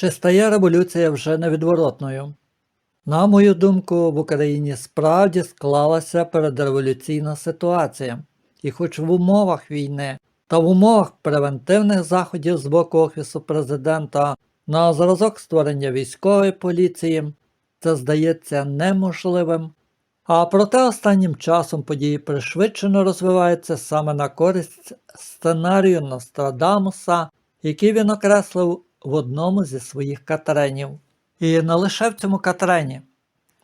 Чи стає революція вже невідворотною? На мою думку, в Україні справді склалася передреволюційна ситуація, і хоч в умовах війни та в умовах превентивних заходів з боку Офісу президента на зразок створення військової поліції, це здається неможливим. А проте останнім часом події пришвидшено розвиваються саме на користь сценарію Нострадамуса, який він окреслив в одному зі своїх катренів. І не лише в цьому катрені.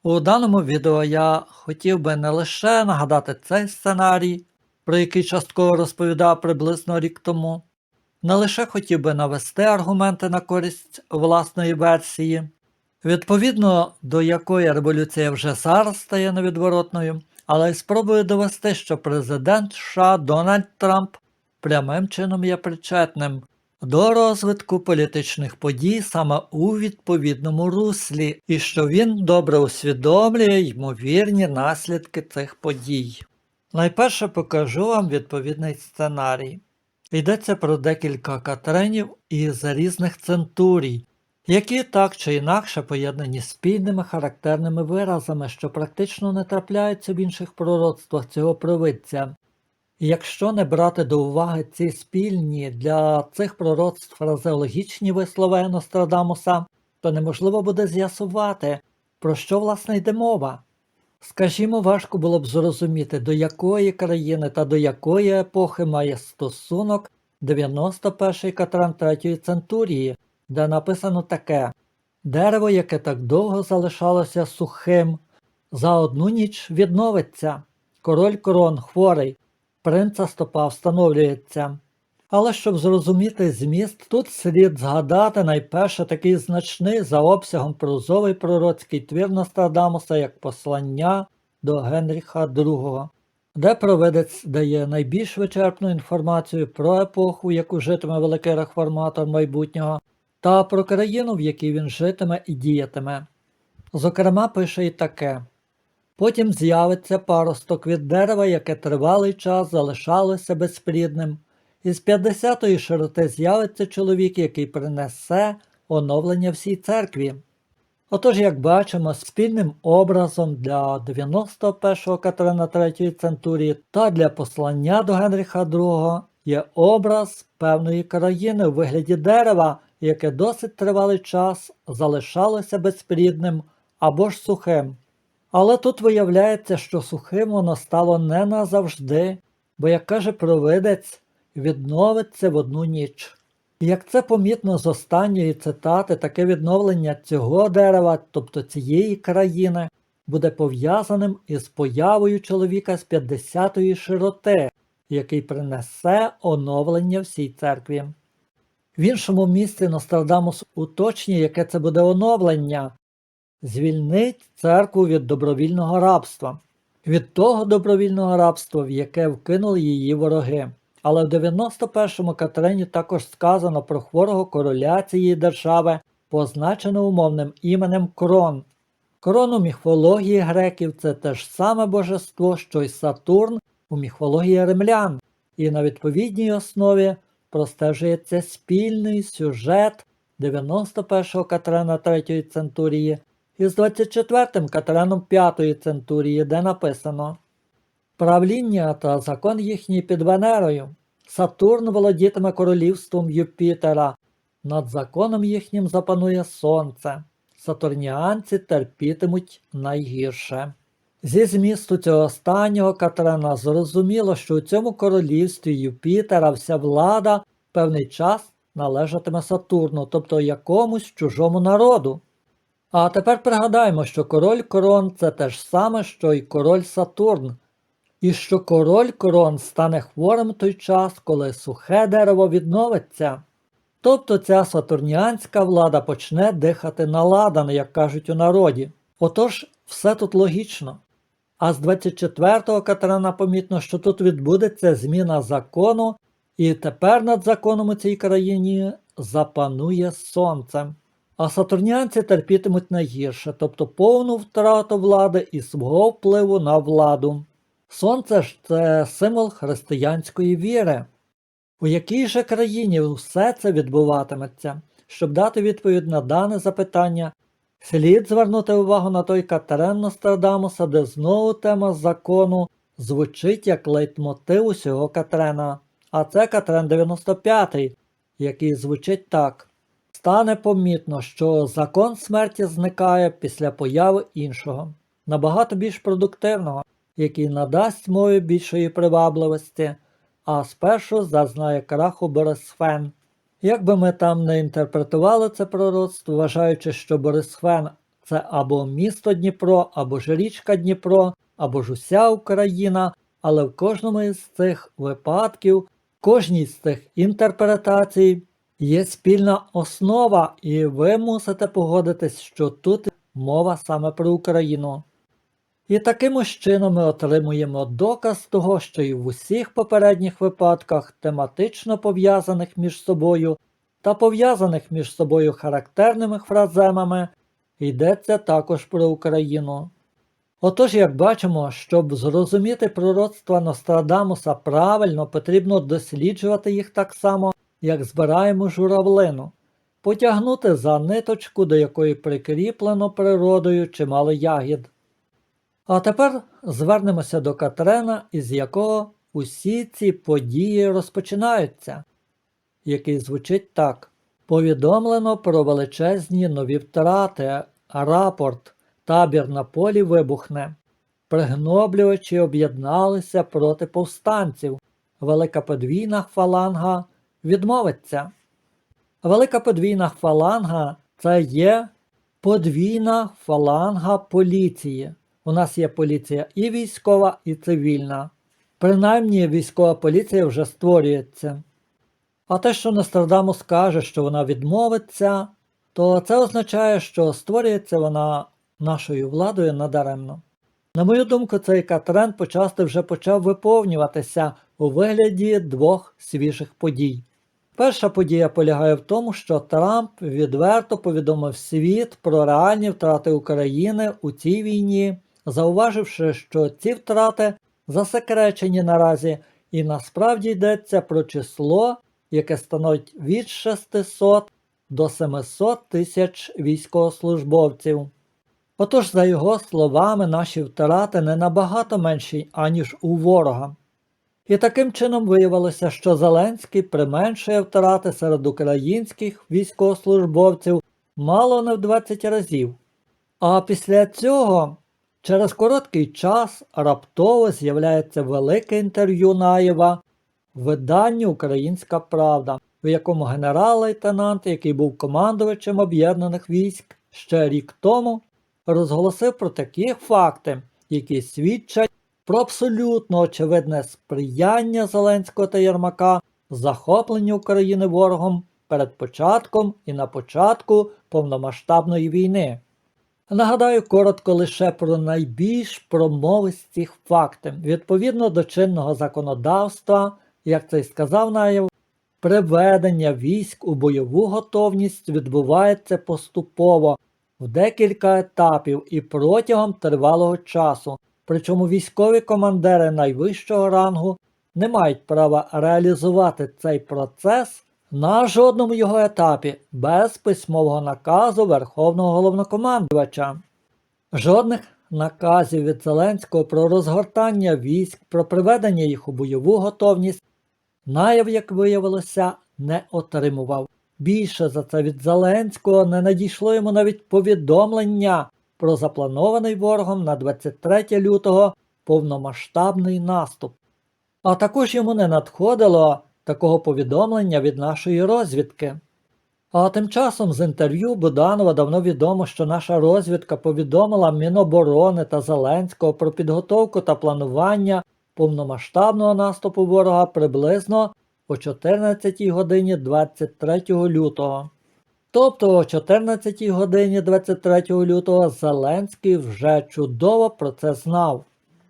У даному відео я хотів би не лише нагадати цей сценарій, про який частково розповідав приблизно рік тому, не лише хотів би навести аргументи на користь власної версії, відповідно до якої революція вже зараз стає невідворотною, але й спробую довести, що президент США Дональд Трамп прямим чином є причетним до розвитку політичних подій саме у відповідному руслі, і що він добре усвідомлює ймовірні наслідки цих подій. Найперше покажу вам відповідний сценарій. Йдеться про декілька катренів із різних центурій, які так чи інакше поєднані спільними характерними виразами, що практично не трапляються в інших пророцтвах цього провидця. Якщо не брати до уваги ці спільні для цих пророцтв фразеологічні вислови Нострадамуса, то неможливо буде з'ясувати, про що власне йде мова. Скажімо, важко було б зрозуміти, до якої країни та до якої епохи має стосунок 91-й катран 3 центурії, де написано таке Дерево, яке так довго залишалося сухим, за одну ніч відновиться. Король корон хворий, принца стопа встановлюється. Але щоб зрозуміти зміст, тут слід згадати найперше такий значний за обсягом прозовий пророцький твір Нострадамуса як послання до Генріха II, де провидець дає найбільш вичерпну інформацію про епоху, яку житиме великий реформатор майбутнього, та про країну, в якій він житиме і діятиме. Зокрема, пише і таке. Потім з'явиться паросток від дерева, яке тривалий час залишалося безплідним. Із 50-ї широти з'явиться чоловік, який принесе оновлення всій церкві. Отож, як бачимо, спільним образом для 91-го Катерина III центурії та для послання до Генріха II є образ певної країни у вигляді дерева, яке досить тривалий час залишалося безплідним або ж сухим. Але тут виявляється, що сухим воно стало не назавжди, бо, як каже провидець, відновиться в одну ніч. І як це помітно з останньої цитати, таке відновлення цього дерева, тобто цієї країни, буде пов'язаним із появою чоловіка з 50-ї широти, який принесе оновлення всій церкві. В іншому місці Нострадамус уточнює, яке це буде оновлення, звільнить церкву від добровільного рабства, від того добровільного рабства, в яке вкинули її вороги. Але в 91-му Катерині також сказано про хворого короля цієї держави, позначено умовним іменем Крон. Крон у міфології греків це те ж саме божество, що й Сатурн у міфології римлян, і на відповідній основі простежується спільний сюжет 91-го Катерина 3 центурії із 24-м Катерином 5 центурії, де написано Правління та закон їхній під Венерою. Сатурн володітиме королівством Юпітера, над законом їхнім запанує сонце. Сатурніанці терпітимуть найгірше. Зі змісту цього останнього Катерина зрозуміло, що у цьому королівстві Юпітера вся влада певний час належатиме Сатурну, тобто якомусь чужому народу. А тепер пригадаємо, що король корон це те ж саме, що й король Сатурн, і що король корон стане хворим той час, коли сухе дерево відновиться. Тобто ця сатурніанська влада почне дихати на ладан, як кажуть у народі. Отож, все тут логічно. А з 24-го Катерина помітно, що тут відбудеться зміна закону, і тепер над законом у цій країні запанує сонце. А сатурніанці терпітимуть найгірше, тобто повну втрату влади і свого впливу на владу. Сонце ж це символ християнської віри. У якій же країні все це відбуватиметься? щоб дати відповідь на дане запитання, слід звернути увагу на той Катерен Нострадамуса, де знову тема закону звучить як лейтмотив усього Катрена. А це Катрен 95, який звучить так. Стане помітно, що закон смерті зникає після появи іншого, набагато більш продуктивного, який надасть мові більшої привабливості, а спершу зазнає краху Борисфен. Як би ми там не інтерпретували це пророцтво, вважаючи, що Борисфен це або місто Дніпро, або ж річка Дніпро, або ж уся Україна, але в кожному із цих випадків, кожній з цих інтерпретацій є спільна основа, і ви мусите погодитись, що тут мова саме про Україну. І таким чином ми отримуємо доказ того, що і в усіх попередніх випадках, тематично пов'язаних між собою та пов'язаних між собою характерними фраземами, йдеться також про Україну. Отож, як бачимо, щоб зрозуміти пророцтва Нострадамуса правильно, потрібно досліджувати їх так само, як збираємо журавлину, потягнути за ниточку, до якої прикріплено природою чимало ягід. А тепер звернемося до Катрена, із якого усі ці події розпочинаються, який звучить так: повідомлено про величезні нові втрати, рапорт, табір на полі вибухне. Пригноблювачі об'єдналися проти повстанців. Велика подвійна фаланга відмовиться. Велика подвійна фаланга це є подвійна фаланга поліції. У нас є поліція і військова, і цивільна. Принаймні військова поліція вже створюється. А те, що Нострадамус каже, що вона відмовиться, то це означає, що створюється вона нашою владою надаремно. На мою думку, цей Катрен почасти вже почав виповнюватися у вигляді двох свіжих подій. Перша подія полягає в тому, що Трамп відверто повідомив світ про реальні втрати України у цій війні, зауваживши, що ці втрати засекречені наразі, і насправді йдеться про число, яке становить від 600 до 700 тисяч військовослужбовців. Отож, за його словами, наші втрати не набагато менші, аніж у ворога. І таким чином виявилося, що Зеленський применшує втрати серед українських військовослужбовців мало не в 20 разів. А після цього, через короткий час, раптово з'являється велике інтерв'ю Наєва в виданні Українська Правда, в якому генерал-лейтенант, який був командувачем об'єднаних військ ще рік тому, розголосив про такі факти, які свідчать про абсолютно очевидне сприяння Зеленського та Єрмака захопленню України ворогом перед початком і на початку повномасштабної війни. Нагадаю коротко лише про найбільш промовисті факти. Відповідно до чинного законодавства, як це й сказав Наєв, приведення військ у бойову готовність відбувається поступово в декілька етапів і протягом тривалого часу. Причому військові командири найвищого рангу не мають права реалізувати цей процес на жодному його етапі без письмового наказу Верховного головнокомандувача. Жодних наказів від Зеленського про розгортання військ, про приведення їх у бойову готовність Наєв, як виявилося, не отримував. Більше за це від Зеленського не надійшло йому навіть повідомлення про запланований ворогом на 23 лютого повномасштабний наступ. А також йому не надходило такого повідомлення від нашої розвідки. А тим часом з інтерв'ю Буданова давно відомо, що наша розвідка повідомила Міноборони та Зеленського про підготовку та планування повномасштабного наступу ворога приблизно о 14 годині 23 лютого. Тобто о 14 годині 23 лютого Зеленський вже чудово про це знав.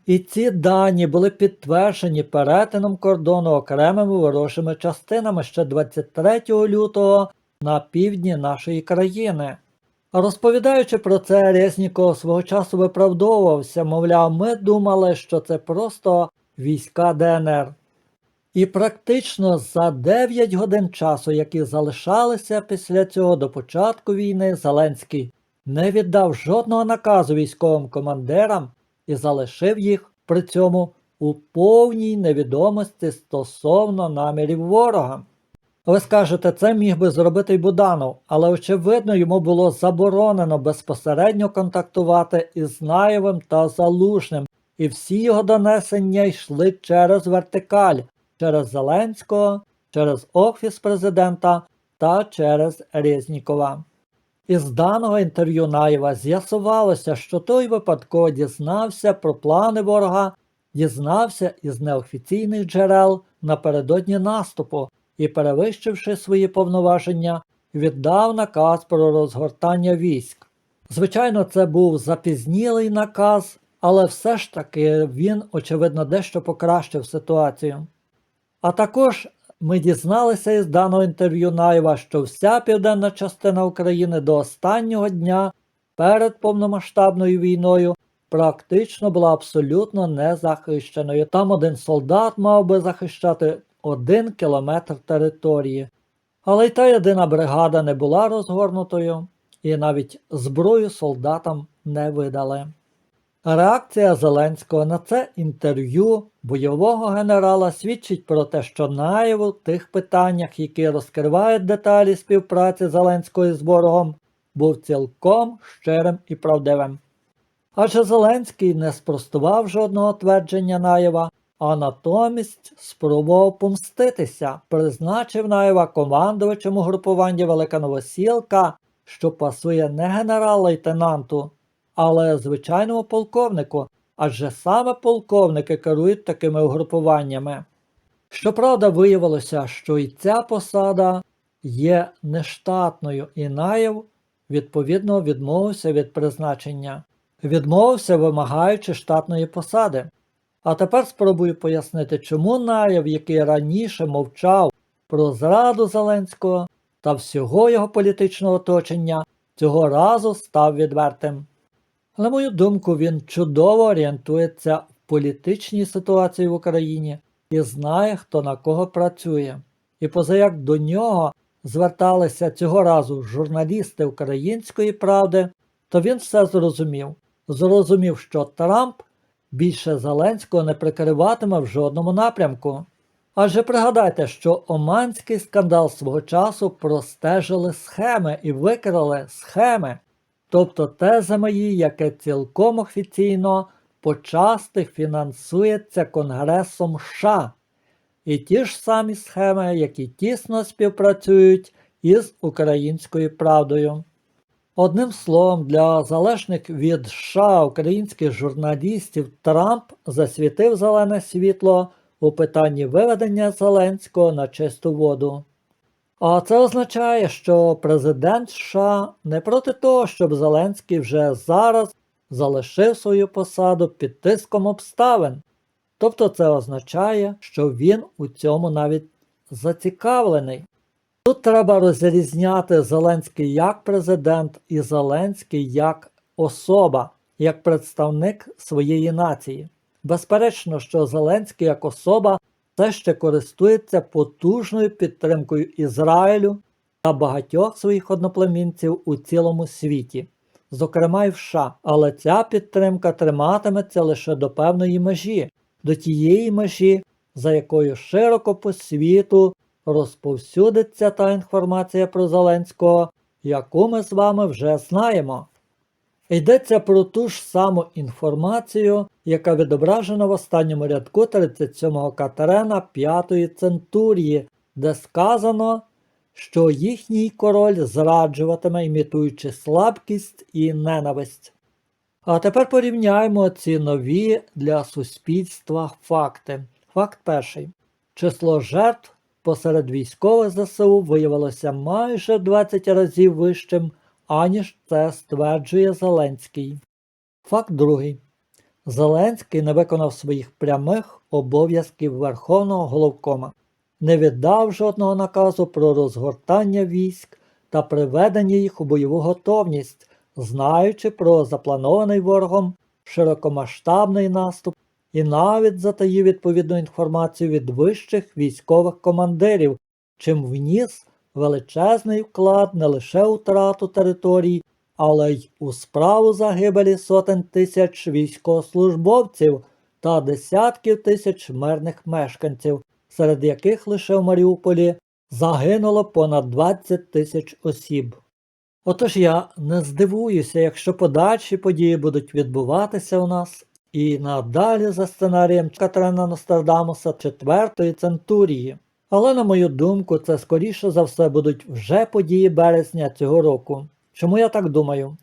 І ці дані були підтверджені перетином кордону окремими ворожими частинами ще 23 лютого на півдні нашої країни. Розповідаючи про це, Резніков свого часу виправдовувався, мовляв, ми думали, що це просто війська ДНР. І практично за 9 годин часу, які залишалися після цього до початку війни, Зеленський не віддав жодного наказу військовим командирам і залишив їх при цьому у повній невідомості стосовно намірів ворога. Ви скажете, це міг би зробити й Буданов, але очевидно йому було заборонено безпосередньо контактувати із Наєвим та Залужним, і всі його донесення йшли через вертикаль, через Зеленського, через Офіс президента та через Резнікова. Із даного інтерв'ю Наєва з'ясувалося, що той випадково дізнався про плани ворога, дізнався із неофіційних джерел напередодні наступу і, перевищивши свої повноваження, віддав наказ про розгортання військ. Звичайно, це був запізнілий наказ, але все ж таки він, очевидно, дещо покращив ситуацію. А також ми дізналися із даного інтерв'ю Наєва, що вся південна частина України до останнього дня перед повномасштабною війною практично була абсолютно незахищеною. Там один солдат мав би захищати один кілометр території. Але й та єдина бригада не була розгорнутою, і навіть зброю солдатам не видали. Реакція Зеленського на це інтерв'ю бойового генерала свідчить про те, що Наєв у тих питаннях, які розкривають деталі співпраці Зеленського з ворогом, був цілком щирим і правдивим. Адже Зеленський не спростував жодного твердження Наєва, а натомість спробував помститися, призначив Наєва командувачем угрупування Велика Новосілка, що пасує не генерал-лейтенанту, але звичайному полковнику, адже саме полковники керують такими угрупуваннями. Щоправда, виявилося, що і ця посада є нештатною, і Наєв відповідно відмовився від призначення, відмовився, вимагаючи штатної посади. А тепер спробую пояснити, чому Наєв, який раніше мовчав про зраду Зеленського та всього його політичного оточення, цього разу став відвертим. На мою думку, він чудово орієнтується в політичній ситуації в Україні і знає, хто на кого працює. І позаяк до нього зверталися цього разу журналісти української правди, то він все зрозумів. Зрозумів, що Трамп більше Зеленського не прикриватиме в жодному напрямку. Адже пригадайте, що Оманський скандал свого часу простежили схеми і викрали схеми, тобто те замаї, яке цілком офіційно почасти фінансується Конгресом США, і ті ж самі схеми, які тісно співпрацюють із українською правдою. Одним словом, для залежних від США українських журналістів Трамп засвітив зелене світло у питанні виведення Зеленського на чисту воду. А це означає, що президент США не проти того, щоб Зеленський вже зараз залишив свою посаду під тиском обставин. Тобто це означає, що він у цьому навіть зацікавлений. Тут треба розрізняти Зеленський як президент і Зеленський як особа, як представник своєї нації. Безперечно, що Зеленський як особа все ще користується потужною підтримкою Ізраїлю та багатьох своїх одноплемінців у цілому світі, зокрема й в США. Але ця підтримка триматиметься лише до певної межі, до тієї межі, за якою широко по світу розповсюдиться та інформація про Зеленського, яку ми з вами вже знаємо. Йдеться про ту ж саму інформацію, яка відображена в останньому рядку 37-го Катерена 5-ї центурії, де сказано, що їхній король зраджуватиме, імітуючи слабкість і ненависть. А тепер порівняємо ці нові для суспільства факти. Факт перший. Число жертв посеред військових ЗСУ виявилося майже 20 разів вищим, аніж це стверджує Зеленський. Факт другий. Зеленський не виконав своїх прямих обов'язків Верховного головкома, не віддав жодного наказу про розгортання військ та приведення їх у бойову готовність, знаючи про запланований ворогом широкомасштабний наступ і навіть затаїв відповідну інформацію від вищих військових командирів, чим вніс величезний вклад не лише у втрату територій, але й у справу загибелі сотень тисяч військовослужбовців та десятків тисяч мирних мешканців, серед яких лише в Маріуполі загинуло понад 20 тисяч осіб. Отож я не здивуюся, якщо подальші події будуть відбуватися у нас і надалі за сценарієм Катерина Нострадамуса четвертої центурії. Але, на мою думку, це скоріше за все будуть вже події березня цього року. Чому я так думаю?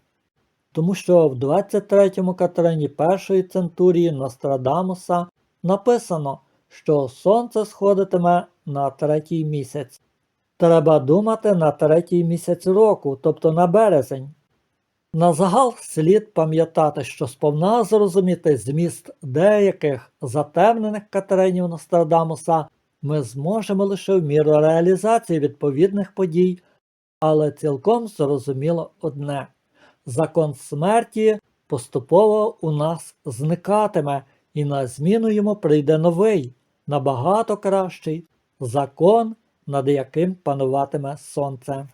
Тому що в 23-му Катерині першої центурії Нострадамуса написано, що сонце сходитиме на третій місяць. Треба думати на третій місяць року, тобто на березень. На загал слід пам'ятати, що сповна зрозуміти зміст деяких затемнених Катеринів Нострадамуса ми зможемо лише в міру реалізації відповідних подій, але цілком зрозуміло одне закон смерті поступово у нас зникатиме, і на зміну йому прийде новий, набагато кращий закон, над яким пануватиме сонце.